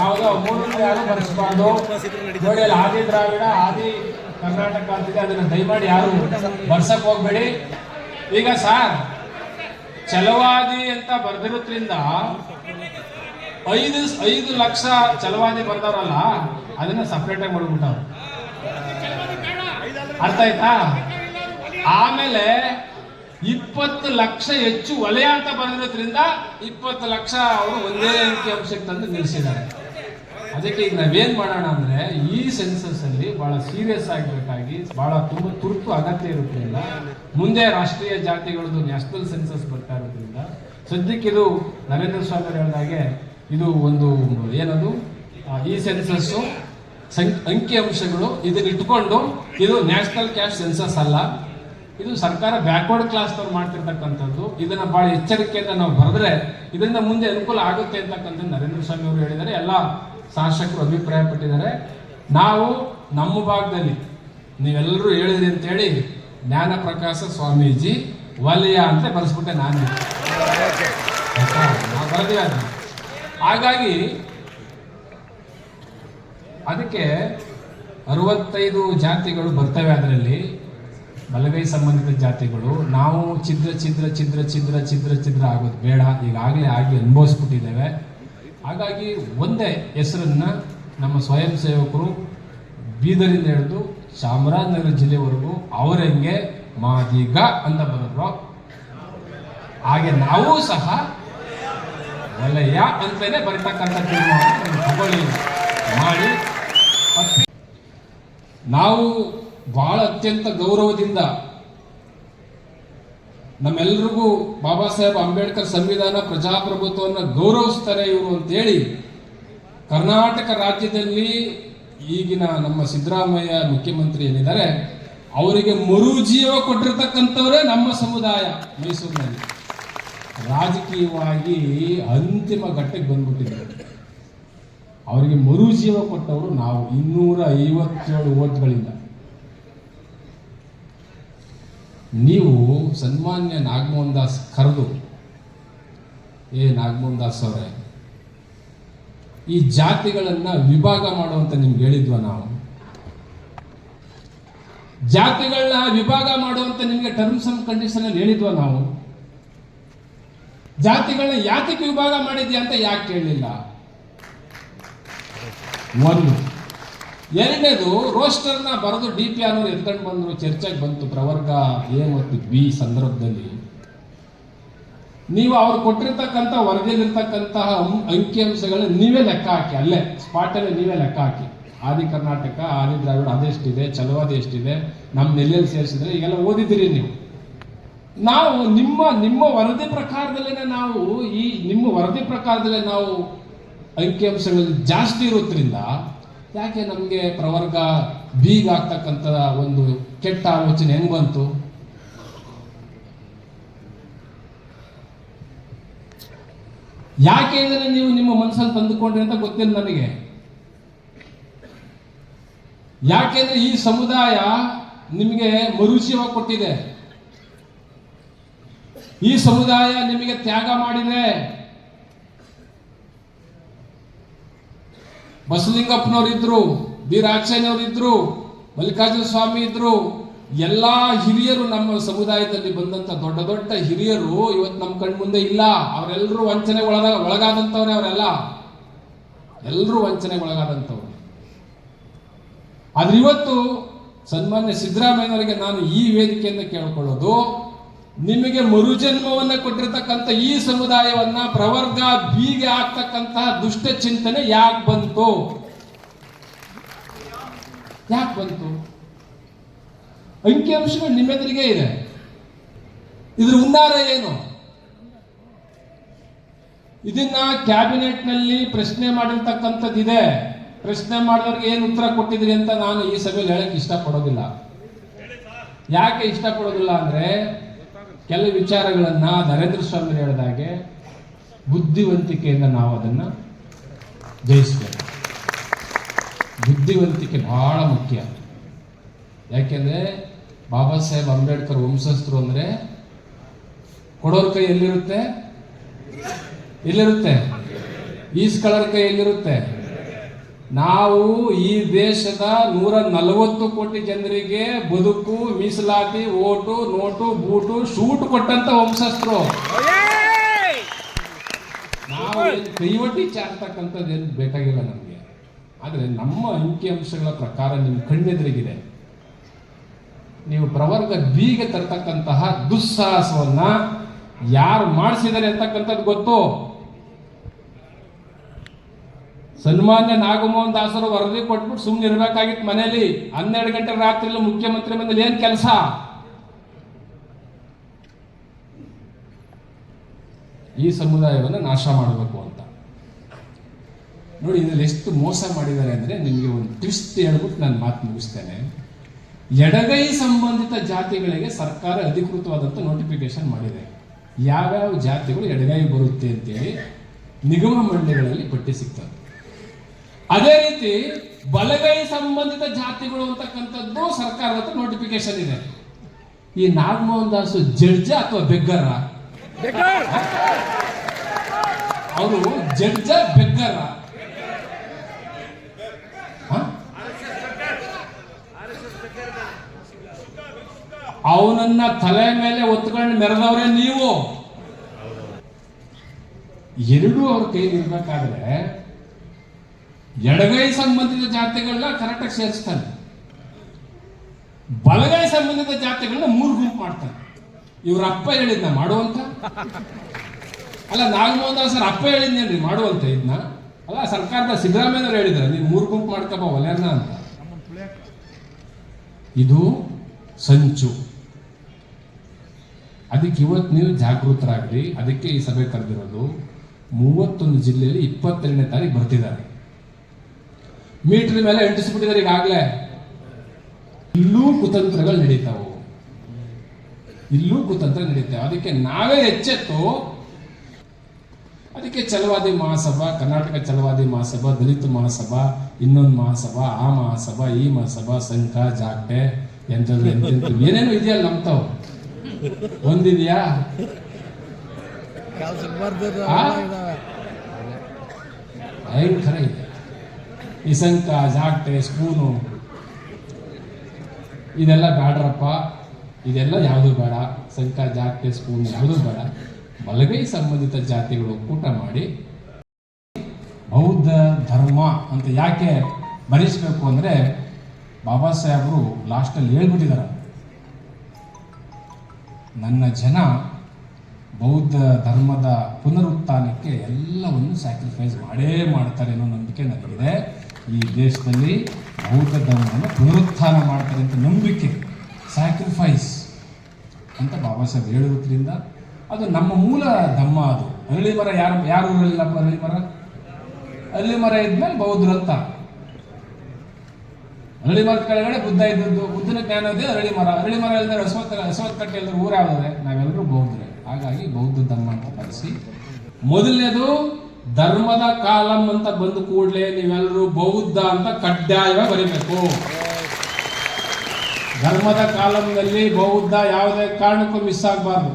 ಯಾವುದೋ ಮೂರನೇ ಯಾರು ಬರೆಸಬಾರ್ದು. ನೋಡಿ ಅಲ್ಲಿ ಆದಿ ದ್ರಾವಿಡ, ಆದಿ ಕರ್ನಾಟಕ ಅಂತಿದೆ. ಅದನ್ನ ದಯಮಾಡಿ ಯಾರು ಬರ್ಸಕ್ ಹೋಗ್ಬೇಡಿ. ಈಗ ಸಾರ್ ಚಲವಾದಿ ಅಂತ ಬರ್ದಿರೋದ್ರಿಂದ ಐದು ಐದು ಲಕ್ಷ ಚಲವಾದಿ ಬರ್ದವ್ರಲ್ಲ ಅದನ್ನ ಸಪ್ರೇಟ್ ಆಗಿ ಮಾಡ್ಬಿಟ್ಟವ್ರು. ಅರ್ಥ ಆಯ್ತಾ? ಆಮೇಲೆ ಇಪ್ಪತ್ತು ಲಕ್ಷ ಹೆಚ್ಚು ವಲಯ ಅಂತ ಬಂದಿರೋದ್ರಿಂದ ಇಪ್ಪತ್ತು ಲಕ್ಷ ಅವರು ಒಂದೇ ಅಂಕಿ ಅಂಶಕ್ಕೆ ತಂದು ನಿಲ್ಲಿಸಿದ್ದಾರೆ. ಅದಕ್ಕೆ ಈಗ ನಾವೇನು ಮಾಡೋಣ ಅಂದ್ರೆ ಈ ಸೆನ್ಸಸ್ ಅಲ್ಲಿ ಬಹಳ ಸೀರಿಯಸ್ ಆಗಬೇಕಾಗಿ ಬಹಳ ತುಂಬಾ ತುರ್ತು ಅಗತ್ಯ ಇರೋದ್ರಿಂದ ಮುಂದೆ ರಾಷ್ಟ್ರೀಯ ಜಾತಿಗಳದ್ದು ನ್ಯಾಷನಲ್ ಸೆನ್ಸಸ್ ಬರ್ತಾ ಇರೋದ್ರಿಂದ ಸದ್ಯಕ್ಕೆ ಇದು ನರೇಂದ್ರ ಸ್ವಾಮಿ ಹೇಳ್ದಾಗೆ ಇದು ಒಂದು ಏನದು? ಈ ಸೆನ್ಸಸ್ಸು ಅಂಕಿ ಅಂಶಗಳು ಇದನ್ನ ಇಟ್ಕೊಂಡು ಇದು ನ್ಯಾಷನಲ್ ಕ್ಯಾಶ್ ಸೆನ್ಸಸ್ ಅಲ್ಲ. ಇದು ಸರ್ಕಾರ ಬ್ಯಾಕ್ವರ್ಡ್ ಕ್ಲಾಸ್ ಅವ್ರು ಮಾಡ್ತಿರ್ತಕ್ಕಂಥದ್ದು. ಇದನ್ನ ಬಹಳ ಎಚ್ಚರಿಕೆಯಿಂದ ನಾವು ಬರೆದ್ರೆ ಇದರಿಂದ ಮುಂದೆ ಅನುಕೂಲ ಆಗುತ್ತೆ ಅಂತಕ್ಕಂಥದ್ದು ನರೇಂದ್ರ ಸ್ವಾಮಿ ಅವರು ಹೇಳಿದ್ದಾರೆ ಎಲ್ಲ ಶಾಸಕರು ಅಭಿಪ್ರಾಯಪಟ್ಟಿದ್ದಾರೆ ನಾವು ನಮ್ಮ ಭಾಗದಲ್ಲಿ ನೀವೆಲ್ಲರೂ ಹೇಳಿದ್ರಿ ಅಂತೇಳಿ ಜ್ಞಾನ ಪ್ರಕಾಶ ಸ್ವಾಮೀಜಿ ವಲಯ ಅಂತ ಬರೆಸ್ಬಿಟ್ಟೆ ನಾನು. ಹಾಗಾಗಿ ಅದಕ್ಕೆ ಅರವತ್ತೈದು ಜಾತಿಗಳು ಬರ್ತವೆ ಅದರಲ್ಲಿ. ಬಲಗೈ ಸಂಬಂಧಿತ ಜಾತಿಗಳು. ನಾವು ಛಿದ್ರ ಛಿದ್ರ ಛಿದ್ರ ಛಿದ್ರ ಛಿದ್ರ ಛಿದ್ರ ಆಗೋದು ಬೇಡ. ಈಗಾಗಲೇ ಆಗಿ ಅನುಭವಿಸ್ಬಿಟ್ಟಿದ್ದೇವೆ. ಹಾಗಾಗಿ ಒಂದೇ ಹೆಸರನ್ನು ನಮ್ಮ ಸ್ವಯಂ ಸೇವಕರು ಬೀದರಿಂದ ಹಿಡಿದು ಚಾಮರಾಜನಗರ ಜಿಲ್ಲೆವರೆಗೂ ಅವರಂಗೆ ಮಾದಿಗ ಅಂತ ಬರೋರು ಹಾಗೆ ನಾವು ಸಹ ವಲಯ ಅಂತಲೇ ಬರೀತಕ್ಕಂಥ ತೀರ್ಮಾನ ಮಾಡಿ. ನಾವು ಬಹಳ ಅತ್ಯಂತ ಗೌರವದಿಂದ ನಮ್ಮೆಲ್ರಿಗೂ ಬಾಬಾ ಸಾಹೇಬ್ ಅಂಬೇಡ್ಕರ್ ಸಂವಿಧಾನ ಪ್ರಜಾಪ್ರಭುತ್ವವನ್ನು ಗೌರವಿಸ್ತಾರೆ ಇವರು ಅಂತೇಳಿ ಕರ್ನಾಟಕ ರಾಜ್ಯದಲ್ಲಿ ಈಗಿನ ನಮ್ಮ ಸಿದ್ದರಾಮಯ್ಯ ಮುಖ್ಯಮಂತ್ರಿ ಏನಿದ್ದಾರೆ, ಅವರಿಗೆ ಮರುಜೀವ ಕೊಟ್ಟಿರ್ತಕ್ಕಂಥವರೇ ನಮ್ಮ ಸಮುದಾಯ ಮೈಸೂರಿನಲ್ಲಿ. ರಾಜಕೀಯವಾಗಿ ಅಂತಿಮ ಘಟ್ಟಕ್ಕೆ ಬಂದ್ಬಿಟ್ಟಿದ್ದಾರೆ. ಅವರಿಗೆ ಮರುಜೀವ ಕೊಟ್ಟವರು ನಾವು ಇನ್ನೂರ ಐವತ್ತೇಳು ಓಟ್ಗಳಿಂದ. ನೀವು ಸನ್ಮಾನ್ಯ ನಾಗಮೋಹನ್ ದಾಸ್ ಕರೆದು, ಏ ನಾಗಮೋಹನ್ ದಾಸ್ ಅವರೇ, ಈ ಜಾತಿಗಳನ್ನು ವಿಭಾಗ ಮಾಡುವಂತ ನಿಮ್ಗೆ ಹೇಳಿದ್ವ ನಾವು? ಜಾತಿಗಳನ್ನ ವಿಭಾಗ ಮಾಡುವಂತ ನಿಮಗೆ ಟರ್ಮ್ಸ್ ಅಂಡ್ ಕಂಡೀಷನ್ ಅಲ್ಲಿ ಹೇಳಿದ್ವ ನಾವು? ಜಾತಿಗಳನ್ನ ಯಾತಕ್ಕೆ ವಿಭಾಗ ಮಾಡಿದ್ಯಾ ಅಂತ ಯಾಕೆ ಕೇಳಲಿಲ್ಲ? ಒಂದು ಎರಡನೇದು, ರೋಸ್ಟರ್ನ ಬರೆದು ಡಿ ಪಿ ಆರ್ ಎತ್ಕೊಂಡು ಬಂದ್ರು, ಚರ್ಚೆಗೆ ಬಂತು, ಪ್ರವರ್ಗ ಎ ಮತ್ತು ಬಿ ಸಂದರ್ಭದಲ್ಲಿ? ನೀವು ಅವ್ರು ಕೊಟ್ಟಿರ್ತಕ್ಕಂಥ ವರದಿಯಲ್ಲಿರ್ತಕ್ಕಂತಹ ಅಂ- ಅಂಕಿಅಂಶಗಳನ್ನ ನೀವೇ ಲೆಕ್ಕ ಹಾಕಿ, ಅಲ್ಲೇ ಸ್ಪಾಟಲ್ಲಿ ನೀವೇ ಲೆಕ್ಕ ಹಾಕಿ. ಆದಿ ಕರ್ನಾಟಕ, ಆದಿ ದ್ರಾವಿಡ, ಅದೆಷ್ಟಿದೆ, ಚಲವಾದಿ ಎಷ್ಟಿದೆ ನಮ್ಮ ನೆಲೆಯಲ್ಲಿ ಸೇರಿಸಿದ್ರೆ ಈಗೆಲ್ಲ ಓದಿದ್ದೀರಿ ನೀವು. ನಾವು ನಿಮ್ಮ ನಿಮ್ಮ ವರದಿ ಪ್ರಕಾರದಲ್ಲೇ ನಾವು ಈ, ನಿಮ್ಮ ವರದಿ ಪ್ರಕಾರದಲ್ಲೇ ನಾವು ಅಂಕಿಅಂಶಗಳು ಜಾಸ್ತಿ ಇರೋದ್ರಿಂದ ಯಾಕೆ ನಮಗೆ ಪ್ರವರ್ಗ ಬೀಗ ಆಗ್ತಕ್ಕಂಥ ಒಂದು ಕೆಟ್ಟ ಆಲೋಚನೆ ಹೆಂಗ್ ಬಂತು? ಯಾಕೆ ಇದನ್ನು ನೀವು ನಿಮ್ಮ ಮನಸ್ಸಲ್ಲಿ ತಂದುಕೊಂಡ್ರಿ ಅಂತ ಗೊತ್ತಿಲ್ಲ ನನಗೆ. ಯಾಕೆಂದ್ರೆ ಈ ಸಮುದಾಯ ನಿಮಗೆ ಮರುಜೀವ ಕೊಟ್ಟಿದೆ. ಈ ಸಮುದಾಯ ನಿಮಗೆ ತ್ಯಾಗ ಮಾಡಿದೆ ಬಸಲಿಂಗಪ್ಪನವ್ರು ಇದ್ರು ಬಿ. ಇದ್ದರು ಮಲ್ಲಿಕಾರ್ಜುನ ಸ್ವಾಮಿ ಇದ್ರು, ಎಲ್ಲಾ ಹಿರಿಯರು ನಮ್ಮ ಸಮುದಾಯದಲ್ಲಿ ಬಂದಂತ ದೊಡ್ಡ ದೊಡ್ಡ ಹಿರಿಯರು ಇವತ್ತು ನಮ್ಮ ಕಣ್ ಮುಂದೆ ಇಲ್ಲ. ಅವರೆಲ್ಲರೂ ವಂಚನೆ ಒಳಗ ಒಳಗಾದಂಥವ್ರೆ ಅವರೆಲ್ಲ. ಎಲ್ಲರೂ ವಂಚನೆಗೆ ಒಳಗಾದಂಥವ್ರು ಆದ್ರೆ ಇವತ್ತು ಸನ್ಮಾನ್ಯ ಸಿದ್ದರಾಮಯ್ಯನವರಿಗೆ ನಾನು ಈ ವೇದಿಕೆಯಿಂದ ಕೇಳ್ಕೊಳ್ಳೋದು ನಿಮಗೆ ಮರುಜನ್ಮವನ್ನು ಕೊಟ್ಟಿರ್ತಕ್ಕಂಥ ಈ ಸಮುದಾಯವನ್ನ ಪ್ರವರ್ಗ ಬೀಗೆ ಆಗ್ತಕ್ಕಂತಹ ದುಷ್ಟ ಚಿಂತನೆ ಯಾಕೆ ಬಂತು? ಯಾಕೆ ಬಂತು? ಅಂಕಿಅಂಶಗಳು ನಿಮ್ಮೆದುರಿಗೆ ಇದೆ. ಇದ್ರ ಉನ್ನಾರ ಏನು? ಇದನ್ನ ಕ್ಯಾಬಿನೆಟ್ನಲ್ಲಿ ಪ್ರಶ್ನೆ ಮಾಡಿರ್ತಕ್ಕಂಥದ್ದಿದೆ. ಪ್ರಶ್ನೆ ಮಾಡಿದವ್ರಿಗೆ ಏನು ಉತ್ತರ ಕೊಟ್ಟಿದ್ರಿ ಅಂತ ನಾನು ಈ ಸಭೆಯಲ್ಲಿ ಹೇಳಕ್ ಇಷ್ಟಪಡೋದಿಲ್ಲ. ಯಾಕೆ ಇಷ್ಟಪಡೋದಿಲ್ಲ ಅಂದ್ರೆ ಕೆಲವು ವಿಚಾರಗಳನ್ನು ನರೇಂದ್ರ ಸ್ವಾಮಿ ಹೇಳಿದಾಗೆ ಬುದ್ಧಿವಂತಿಕೆಯಿಂದ ನಾವು ಅದನ್ನ ಜಯಿಸಬೇಕು. ಬುದ್ಧಿವಂತಿಕೆ ಬಹಳ ಮುಖ್ಯ. ಯಾಕೆಂದ್ರೆ ಬಾಬಾ ಸಾಹೇಬ್ ಅಂಬೇಡ್ಕರ್ ವಂಶಸ್ಥರು ಅಂದ್ರೆ ಕೊಡೋರ್ ಕೈ ಎಲ್ಲಿರುತ್ತೆ? ಎಲ್ಲಿರುತ್ತೆ? ಈಸ್ಕಳರ್ ಕೈ ಎಲ್ಲಿರುತ್ತೆ? ನಾವು ಈ ದೇಶದ ನೂರ ನಲವತ್ತು ಕೋಟಿ ಜನರಿಗೆ ಬದುಕು ಮೀಸಲಾತಿ ಓಟು ನೋಟು ಬೂಟು ಶೂಟ್ ಕೊಟ್ಟಂತ ವಂಶಸ್ಥರು. ನಾವು ಕೈವಟಿ ಚಾರ್ತಕ್ಕಂಥದ್ದು ಏನು ಬೇಕಾಗಿಲ್ಲ ನಮಗೆ. ಆದರೆ ನಮ್ಮ ಅಂಕಿಅಂಶಗಳ ಪ್ರಕಾರ ನಿಮ್ಮ ಕಣ್ಣೆದುರಿಗಿದೆ. ನೀವು ಪ್ರವರ್ಗ ಬೀಗೆ ತರ್ತಕ್ಕಂತಹ ದುಸ್ಸಾಹಸವನ್ನ ಯಾರು ಮಾಡಿಸಿದ್ದಾರೆ ಅಂತಕ್ಕಂಥದ್ದು ಗೊತ್ತು. ಸನ್ಮಾನ್ಯ ನಾಗಮೋಹನ್ ದಾಸರು ವರದಿ ಕೊಟ್ಬಿಟ್ಟು ಸುಮ್ಮನೆ ಇರಬೇಕಾಗಿತ್ತು ಮನೆಯಲ್ಲಿ ಹನ್ನೆರಡು ಗಂಟೆ ರಾತ್ರಿ ಮುಖ್ಯಮಂತ್ರಿ ಬಂದಲ್ಲಿ ಏನು ಕೆಲಸ? ಈ ಸಮುದಾಯವನ್ನು ನಾಶ ಮಾಡಬೇಕು ಅಂತ. ನೋಡಿ, ಇದರಲ್ಲಿ ಎಷ್ಟು ಮೋಸ ಮಾಡಿದ್ದಾರೆ ಅಂದ್ರೆ ನಿಮಗೆ ಒಂದು ಟ್ವಿಸ್ಟ್ ಹೇಳ್ಬಿಟ್ಟು ನಾನು ಮಾತು ಮುಗಿಸ್ತೇನೆ. ಎಡಗೈ ಸಂಬಂಧಿತ ಜಾತಿಗಳಿಗೆ ಸರ್ಕಾರ ಅಧಿಕೃತವಾದಂಥ ನೋಟಿಫಿಕೇಶನ್ ಮಾಡಿದೆ. ಯಾವ್ಯಾವ ಜಾತಿಗಳು ಎಡಗೈ ಬರುತ್ತೆ ಅಂತೇಳಿ ನಿಗಮ ಮಂಡಳಿಗಳಲ್ಲಿ ಪಟ್ಟಿ ಸಿಗ್ತದೆ. ಅದೇ ರೀತಿ ಬಲಗೈ ಸಂಬಂಧಿತ ಜಾತಿಗಳು ಅಂತಕ್ಕಂಥದ್ದು ಸರ್ಕಾರದ ಹತ್ರ ನೋಟಿಫಿಕೇಶನ್ ಇದೆ. ಈ ನಾಗಮೋಹನ್ ದಾಸ್ ಜಡ್ಜ ಅಥವಾ ಬೆಗ್ಗರ? ಅವರು ಜಡ್ಜ, ಬೆಗ್ಗರ. ಅವನನ್ನ ತಲೆ ಮೇಲೆ ಒತ್ಕೊಂಡು ಮೆರೆದವ್ರೆ ನೀವು. ಎರಡೂ ಅವ್ರ ಕೈಲಿ ಇರ್ಬೇಕಾದ್ರೆ ಎಡಗೈ ಸಂಬಂಧಿತ ಜಾತಿಗಳನ್ನ ಕರೆಕ್ಟಾಗಿ ಸೇರಿಸ್ತಾರೆ ಬಲಗೈ ಸಂಬಂಧಿತ ಜಾತಿಗಳನ್ನ ಮೂರು ಗುಂಪು ಮಾಡ್ತಾರೆ. ಇವ್ರ ಅಪ್ಪ ಹೇಳಿದ್ನ ಮಾಡುವಂತ? ಅಲ್ಲ ನಾಗಮೋಹನ್ ದಾಸ್ ಅಪ್ಪ ಹೇಳಿದ್ನೇನ್ರಿ ಮಾಡುವಂತ ಇದನ್ನ ಅಲ್ಲ, ಸರ್ಕಾರದ ಸಿದ್ದರಾಮಯ್ಯವ್ರು ಹೇಳಿದ್ರೆ ನೀವು ಮೂರು ಗುಂಪು ಮಾಡ್ಕಪ್ಪ ಒಲೆಯನ್ನ ಅಂತ. ಇದು ಸಂಚು. ಅದಕ್ಕೆ ಇವತ್ತು ನೀವು ಜಾಗೃತರಾಗ್ರಿ, ಅದಕ್ಕೆ ಈ ಸಭೆ ಕರೆದಿರೋದು. ಮೂವತ್ತೊಂದು ಜಿಲ್ಲೆಯಲ್ಲಿ ಇಪ್ಪತ್ತೆರಡನೇ ತಾರೀಕು ಬರ್ತಿದ್ದಾರೆ. ಮೀಟರ್ ಮೇಲೆ ಅಂಟಿಸ್ಬಿಟ್ಟಿದ್ದಾರೆ ಈಗಾಗಲೇ. ಇಲ್ಲೂ ಕುತಂತ್ರಗಳು ನಡೀತಾವು. ಇಲ್ಲೂ ಕುತಂತ್ರ ನಡೀತಾವೆ ಅದಕ್ಕೆ ನಾವೇ ಎಚ್ಚೆತ್ತು. ಅದಕ್ಕೆ ಚಲವಾದಿ ಮಹಾಸಭಾ ಕರ್ನಾಟಕ ಚಲವಾದಿ ಮಹಾಸಭಾ ದಲಿತ ಮಹಾಸಭಾ ಇನ್ನೊಂದು ಮಹಾಸಭಾ ಆ ಮಹಾಸಭಾ ಈ ಮಹಾಸಭಾ ಸಂಘ ಜಾಗಟೆ ಎಂಥದ್ದು ಎಂತೆಂಥದ್ದು ಏನೇನೋ ಇದೆಯಲ್ಲ ನಮ್ತಾವು. ಒಂದಿದೆಯಾ? ಭಯಂಕರ ಇದೆ. ಈ ಸಂಕ ಜಾಗಟೆ, ಸ್ಪೂನು. ಇದೆಲ್ಲ ಬೇಡ್ರಪ್ಪ ಇದೆಲ್ಲ ಯಾವುದು ಬೇಡ. ಸಂಕ ಜಾಕ್ಟೆ ಸ್ಪೂನ್ ಯಾವುದು ಬೇಡ. ಬಲಗೈ ಸಂಬಂಧಿತ ಜಾತಿಗಳು ಕೂಟ ಮಾಡಿ. ಬೌದ್ಧ ಧರ್ಮ ಅಂತ ಯಾಕೆ ಭರಿಸಬೇಕು ಅಂದರೆ ಬಾಬಾ ಸಾಹೇಬರು ಲಾಸ್ಟಲ್ಲಿ ಹೇಳ್ಬಿಟ್ಟಿದ್ದಾರೆ ನನ್ನ ಜನ ಬೌದ್ಧ ಧರ್ಮದ ಪುನರುತ್ಥಾನಕ್ಕೆ ಎಲ್ಲವನ್ನು ಸ್ಯಾಕ್ರಿಫೈಸ್ ಮಾಡೇ ಮಾಡ್ತಾರೆ ಅನ್ನೋ ನಂಬಿಕೆ ನನಗಿದೆ. ಈ ದೇಶದಲ್ಲಿ ಬೌದ್ಧ ಧರ್ಮವನ್ನು ಪುನರುತ್ಥಾನ ಮಾಡ್ತಾರೆ ಅಂತ ನಂಬಿಕೆ ಸ್ಯಾಕ್ರಿಫೈಸ್ ಅಂತ ಬಾಬಾ ಸಾಹೇಬ್ ಹೇಳುವುದರಿಂದ ಅದು ನಮ್ಮ ಮೂಲ ಧಮ್ಮ ಅದು. ಹಳ್ಳಿ ಮರ ಯಾರು ಯಾರು ಊರಲ್ಲಿಲ್ಲಪ್ಪ ಹಳ್ಳಿ ಮರ? ಹಳ್ಳಿ ಮರ ಇದ್ಮೇಲೆ ಬೌದ್ಧರು ಅಂತ ಹಳ್ಳಿ ಮರದ ಕೆಳಗಡೆ ಬುದ್ಧ ಇದ್ದದ್ದು, ಬುದ್ಧನ ಜ್ಞಾನ ಇದೆ ಹಳ್ಳಿ ಮರ. ಅರಳಿ ಮರ ಇಲ್ಲದೆ ಅಶ್ವತ್ಥ ಹಸವತ್ ಕಟ್ಟೆ ಎಲ್ಲರೂ ಊರಾದರೆ ನಾವೆಲ್ಲರೂ ಬೌದ್ಧರೇ. ಹಾಗಾಗಿ ಬೌದ್ಧ ಧರ್ಮ ಅಂತ ಕಲಿಸಿ ಮೊದಲನೇದು ಧರ್ಮದ ಕಾಲಂ ಅಂತ ಬಂದ ಕೂಡಲೇ ನೀವೆಲ್ಲರೂ ಬೌದ್ಧ ಅಂತ ಕಡ್ಡಾಯವಾಗಿ ಬರೀಬೇಕು. ಧರ್ಮದ ಕಾಲಂನಲ್ಲಿ ಬೌದ್ಧ ಯಾವುದೇ ಕಾರಣಕ್ಕೂ ಮಿಸ್ ಆಗಬಾರ್ದು.